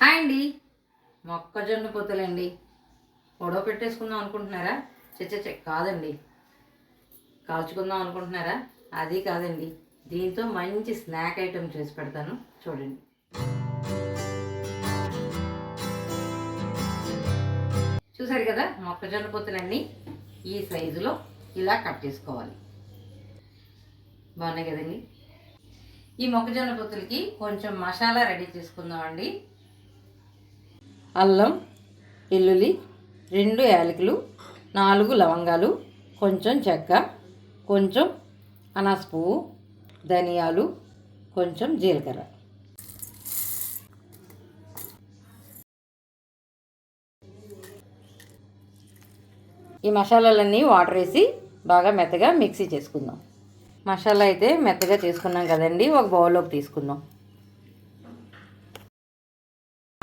Hi అండి. మొక్కజొన్న పొత్తులండి పొడవ పెట్టేసుకుందాం అనుకుంటున్నారా? చెచ్చ కాదండి. కాల్చుకుందాం అనుకుంటున్నారా? అది కాదండి. దీంతో మంచి స్నాక్ ఐటెం చేసి పెడతాను. చూడండి. చూసారు కదా మొక్కజొన్న పొత్తులన్నీ ఈ సైజులో ఇలా కట్ చేసుకోవాలి. బాగున్నాయి కదండి? ఈ మొక్కజొన్న పొత్తులకి కొంచెం మసాలా రెడీ చేసుకుందామండి. అల్లం వెల్లుల్లి రెండు యాలకులు నాలుగు లవంగాలు కొంచెం చెక్క కొంచెం అనాస పువ్వు ధనియాలు కొంచెం జీలకర్ర. ఈ మసాలాలన్నీ వాటర్ వేసి బాగా మెత్తగా మిక్సీ చేసుకుందాం. మసాలా అయితే మెత్తగా చేసుకున్నాం కదండి ఒక బౌల్లోకి తీసుకుందాం.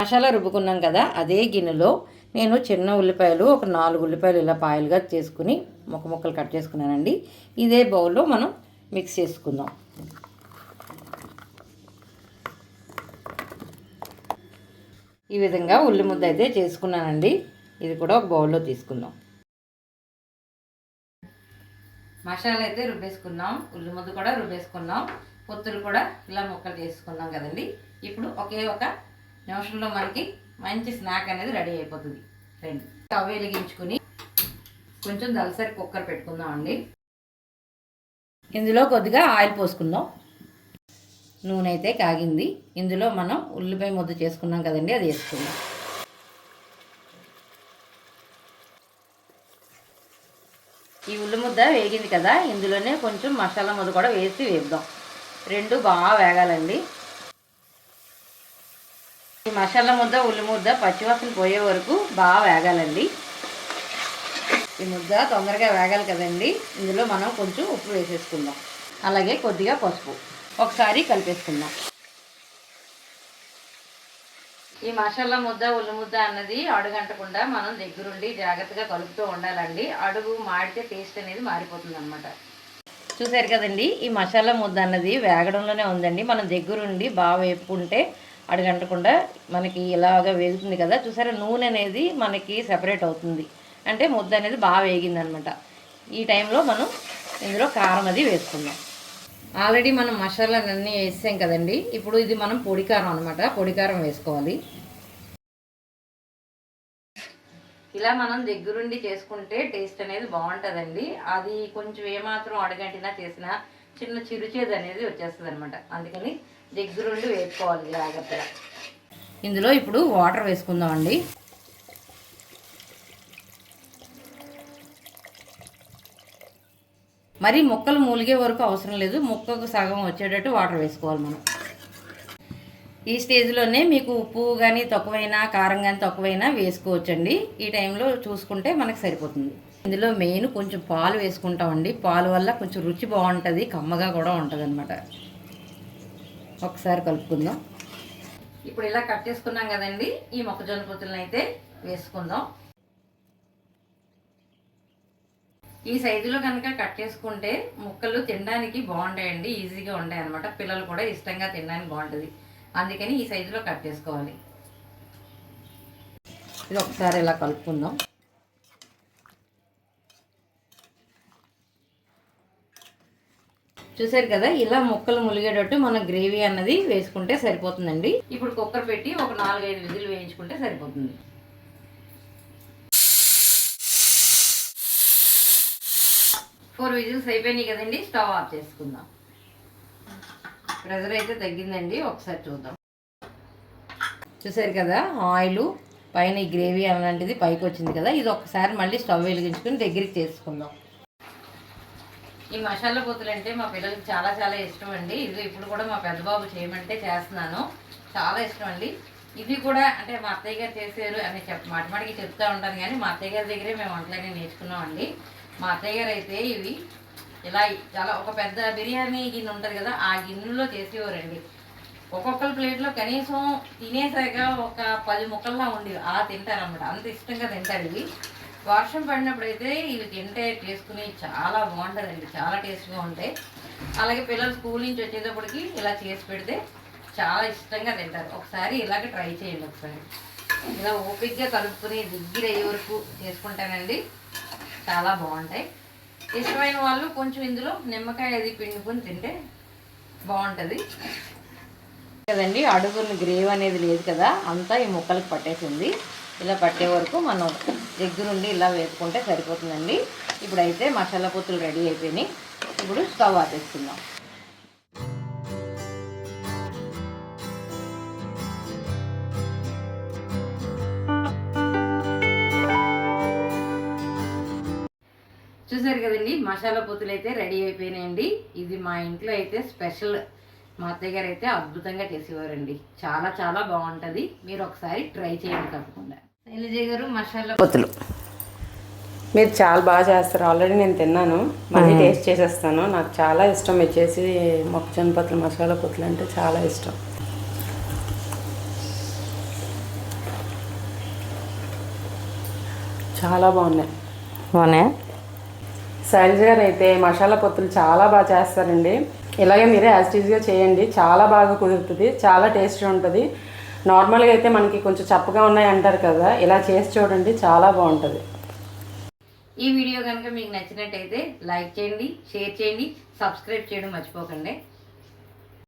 మసాలా రుబ్బుకున్నాం కదా అదే గిన్నెలో నేను చిన్న ఉల్లిపాయలు ఒక నాలుగు ఉల్లిపాయలు ఇలా పాయలుగా చేసుకుని ముక్క ముక్కలు కట్ చేసుకున్నానండి. ఇదే బౌల్లో మనం మిక్స్ చేసుకుందాం. ఈ విధంగా ఉల్లి ముద్ద అయితే చేసుకున్నానండి. ఇది కూడా ఒక బౌల్లో తీసుకుందాం. మసాలా అయితే రుబ్బేసుకున్నాం. ఉల్లి ముద్ద కూడా రుబ్బేసుకున్నాం. పొత్తులు కూడా ఇలా ముక్కలు చేసుకున్నాం కదండి. ఇప్పుడు ఒకే ఒక నిమిషంలో మనకి మంచి స్నాక్ అనేది రెడీ అయిపోతుంది. రండి. స్టవ్ వెలిగించుకుని కొంచెం దలసరి కుక్కర్ పెట్టుకుందాం అండి ఇందులో కొద్దిగా ఆయిల్ పోసుకుందాం. నూనె అయితే కాగింది. ఇందులో మనం ఉల్లిపాయ ముద్ద చేసుకున్నాం కదండి అది వేసుకుందాం. ఈ ఉల్లి ముద్ద వేగింది కదా ఇందులోనే కొంచెం మసాలా ముద్ద కూడా వేసి వేద్దాం. రెండు బాగా వేగాలండి. మసాలా ముద్ద ఉల్లి ముద్ద పచ్చివాసన పోయే వరకు బాగా వేగాలండి. ఈ ముద్ద తొందరగా వేగాలి కదండి. ఇందులో మనం కొంచెం ఉప్పు వేసేసుకుందాం. అలాగే కొద్దిగా పసుపు. ఒకసారి కలిపేసుకుందాం. ఈ మసాలా ముద్ద ఉల్లి ముద్ద అన్నది అడుగంటకుండా మనం దగ్గరుండి జాగ్రత్తగా కలుపుతూ ఉండాలండి. అడుగు మాడితే టేస్ట్ అనేది మారిపోతుంది అనమాట చూసారు కదండి ఈ మసాలా ముద్ద అన్నది వేగడంలోనే ఉందండి. మనం దగ్గరుండి బాగా వేపుకుంటే అడగంటకుండా మనకి ఇలాగా వేగుతుంది కదా చూసారా? నూనె అనేది మనకి సెపరేట్ అవుతుంది. అంటే ముద్ద అనేది బాగా వేగిందనమాట. ఈ టైంలో మనం ఇందులో కారం అది వేసుకుందాం. ఆల్రెడీ మనం మసాలాలన్నీ వేసాం కదండి. ఇప్పుడు ఇది మనం పొడి కారం అనమాట. పొడి కారం వేసుకోవాలి. ఇలా మనం దగ్గరుండి చేసుకుంటే టేస్ట్ అనేది బాగుంటుందండి. అది కొంచెం ఏమాత్రం అడగంటినా చేసినా చిన్న చిరుచేది అనేది వచ్చేస్తుంది అనమాట అందుకని దగ్గరుండి వేసుకోవాలి జాగ్రత్తగా. ఇందులో ఇప్పుడు వాటర్ వేసుకుందామండి. మరి ముక్కలు మూలిగే వరకు అవసరం లేదు ముక్కకు సగం వచ్చేటట్టు వాటర్ వేసుకోవాలి మనం. ఈ స్టేజ్లోనే మీకు ఉప్పు కానీ తక్కువైనా కారం కానీ తక్కువైనా వేసుకోవచ్చండి. ఈ టైంలో చూసుకుంటే మనకు సరిపోతుంది. ఇందులో మెయిన్ కొంచెం పాలు వేసుకుంటామండి. పాలు వల్ల కొంచెం రుచి బాగుంటుంది కమ్మగా కూడా ఉంటుంది అనమాట ఒకసారి కలుపుకుందాం. ఇప్పుడు ఇలా కట్ చేసుకున్నాం కదండి. ఈ మొక్కజొన్న పొత్తులను అయితే వేసుకుందాం. ఈ సైజులో కనుక కట్ చేసుకుంటే ముక్కలు తినడానికి బాగుంటాయండి ఈజీగా ఉంటాయి అనమాట పిల్లలు కూడా ఇష్టంగా తినడానికి బాగుంటుంది. అందుకని ఈ సైజులో కట్ చేసుకోవాలి. ఇది ఒకసారి ఇలా కలుపుకుందాం. చూసారు కదా ఇలా ముక్కలు ములిగేటట్టు మనం గ్రేవీ అన్నది వేసుకుంటే సరిపోతుందండి. ఇప్పుడు కుక్కర్ పెట్టి ఒక నాలుగైదు విజిల్ వేయించుకుంటే సరిపోతుంది. ఫోర్ విజిల్స్ అయిపోయినాయి కదండి స్టవ్ ఆఫ్ చేసుకుందాం. ప్రెజర్ అయితే తగ్గిందండి ఒకసారి చూద్దాం. చూసారు కదా ఆయిల్ పైన ఈ గ్రేవీ అలాంటిది పైకి వచ్చింది కదా ఇది ఒకసారి మళ్ళీ స్టవ్ వెలిగించుకుని దగ్గరికి చేసుకుందాం. ఈ మసాలా పొత్తులు అంటే మా పిల్లలకి చాలా చాలా ఇష్టం అండి. ఇది ఇప్పుడు కూడా మా పెద్ద బాబు చేయమంటే చేస్తున్నాను. చాలా ఇష్టం అండి. ఇది కూడా అంటే మా అత్తయ్య గారు చేశారు అని చెప్ మాటమాటికి చెప్తూ ఉంటాను కానీ మా అత్తయ్య గారి దగ్గరే మేము వంటలన్నీ నేర్చుకున్నాం అండి. మా అత్తయ్య గారు అయితే ఇవి ఇలా చాలా ఒక పెద్ద బిర్యానీ గిన్నె ఉంటుంది కదా ఆ గిన్నెలో చేసేవారండి. ఒక్కొక్కరు ప్లేట్లో కనీసం తినేసాక ఒక పది ముక్కల్లా ఉండేవి. అలా తింటారన్నమాట. అంత ఇష్టంగా తింటారు ఇవి. వర్షం పడినప్పుడు అయితే ఇవి తింటే చేసుకుని చాలా బాగుంటుందండి చాలా టేస్ట్గా ఉంటాయి. అలాగే పిల్లలు స్కూల్ నుంచి వచ్చేటప్పటికి ఇలా చేసి పెడితే చాలా ఇష్టంగా తింటారు. ఒకసారి ఇలాగ ట్రై చేయండి ఒకసారి. ఇలా ఓపిక్గా కలుపుకుని దగ్గర అయ్యే వరకు చేసుకుంటానండి. చాలా బాగుంటాయి. ఇష్టమైన వాళ్ళు కొంచెం ఇందులో నిమ్మకాయ అది పిండుకొని తింటే బాగుంటుంది. కదండి అడుగున్న గ్రేవ్ అనేది లేదు కదా అంతా ఈ ముక్కలకు పట్టేసింది. ఇలా పట్టే వరకు మనం దగ్గరుండి ఇలా వేపుకుంటే సరిపోతుందండి. ఇప్పుడైతే మసాలా పొత్తులు రెడీ అయిపోయినాయి. ఇప్పుడు స్టవ్ ఆపేసుకుందాం. చూసారు కదండి మసాలా పొత్తులు అయితే రెడీ అయిపోయినాయండి. ఇది మా ఇంట్లో అయితే స్పెషల్ మా అత్తయ్య గారు అయితే అద్భుతంగా చేసేవారండి. చాలా చాలా బాగుంటుంది. మీరు ఒకసారి ట్రై చేయండి తప్పకుండా. శైలజ గారు మసాలా పొత్తులు మీరు చాలా బాగా చేస్తారు. ఆల్రెడీ నేను తిన్నాను. మళ్ళీ టేస్ట్ చేసేస్తాను. నాకు చాలా ఇష్టం. మీరు చేసి మొక్కజొన్న పొత్తులు మసాలా పొత్తులు అంటే చాలా ఇష్టం. చాలా బాగున్నాయి. బాగున్నాయా? శైలజ గారు అయితే మసాలా పొత్తులు చాలా బాగా చేస్తారండి. ఇలాగే మీరే యాజ్టీజ్గా చేయండి. చాలా బాగా కుదురుతుంది. చాలా టేస్టీ ఉంటుంది. నార్మల్గా అయితే మనకి కొంచెం చప్పగా ఉన్నాయి అంటారు కదా ఇలా చేసి చూడండి చాలా బాగుంటుంది. ఈ వీడియో కనుక మీకు నచ్చినట్టయితే లైక్ చేయండి షేర్ చేయండి సబ్స్క్రైబ్ చేయడం మర్చిపోకండి.